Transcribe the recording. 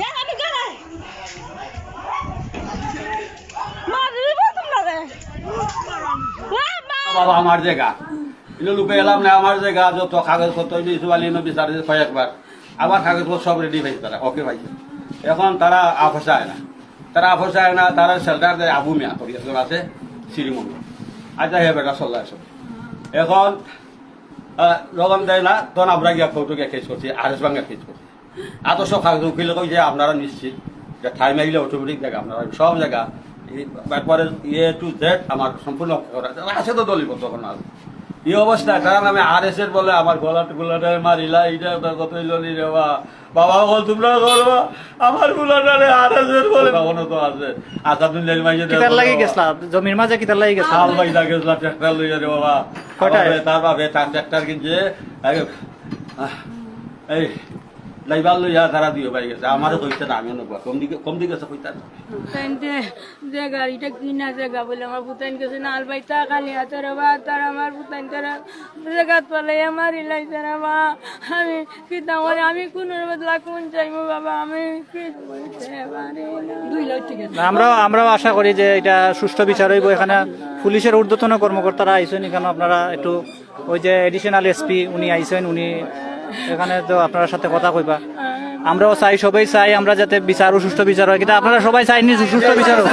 দেখানি করায় মারলি তোমরা রে বাবা আমার জায়গা এগুলো লুকে এলাম না আমার জায়গা যত কাগজপত্র মিউনিসিপালি বিচারে কয়েকবার আবার কাগজপত্র সব রেডি পাইছে তারা ওকে পাইছে এখন তারা আফসায় না তারা আফসায় না তারা সেল্টার দেয় আবু মিয়া করি আছে শ্রীমঙ্গল আচ্ছা হে বেটা চল্লা এখন যখন দেয় না তখন আমরা গিয়া কৌটো গিয়া কেস করছি আর এস বাংলা কেস করছি। সব কাগজ উকিলে কই যে আপনারা নিশ্চিত যে ঠাই আহিলে অটোমেটিক জায়গা আপনারা সব জায়গা তারপরে ইয়ে টু জেড আমার সম্পূর্ণ করা আছে। তো দলিল তখন আর। এই অবস্থায় কারণ আমি আর এস এর বলে আমার গলা গুলাটা মারিলা ওটা কত ললি রে বা বাবা বল তোমরা করবা? আমার গুলাটারে আর এস এর বলে তখনও তো আছে কিতার লাগি গেছলা? জমির মাঝে কিতার লাগি গেছলা? হাল বাইদা গেছিলাম ট্রাক্টর লইয়া রে বাবা। তার বাপে ট্রাক্টর কিনছে এই লাইবার লইয়া তারা দিয়ে পাই গেছে। আমারও কইতে না আমি নবা কম দিকে কম দিকে কইতা না যে যে গাড়িটা কিনা জায়গা বলে আমার পুতাইন কাছে নাল বাইতা খালি হাতে বা তার আমার পুতাইন তারা জায়গাত পালে আমার ইলাই তারা বা আমি কি তাহলে আমি কোন বদলা কোন চাইব বাবা আমি আমরাও আমরাও আশা করি যে এটা সুষ্ঠু বিচার হইব এখানে। পুলিশের ঊর্ধ্বতন কর্মকর্তারা আইসেন, এখানে আপনারা একটু ওই যে এডিশনাল এসপি উনি আইসেন, উনি এখানে তো আপনার সাথে কথা কইবা। আমরাও চাই, সবাই চাই আমরা যাতে বিচার ও সুষ্ঠু বিচার হয়। কিন্তু আপনারা সবাই চাইনি সুষ্ঠু বিচার হোক।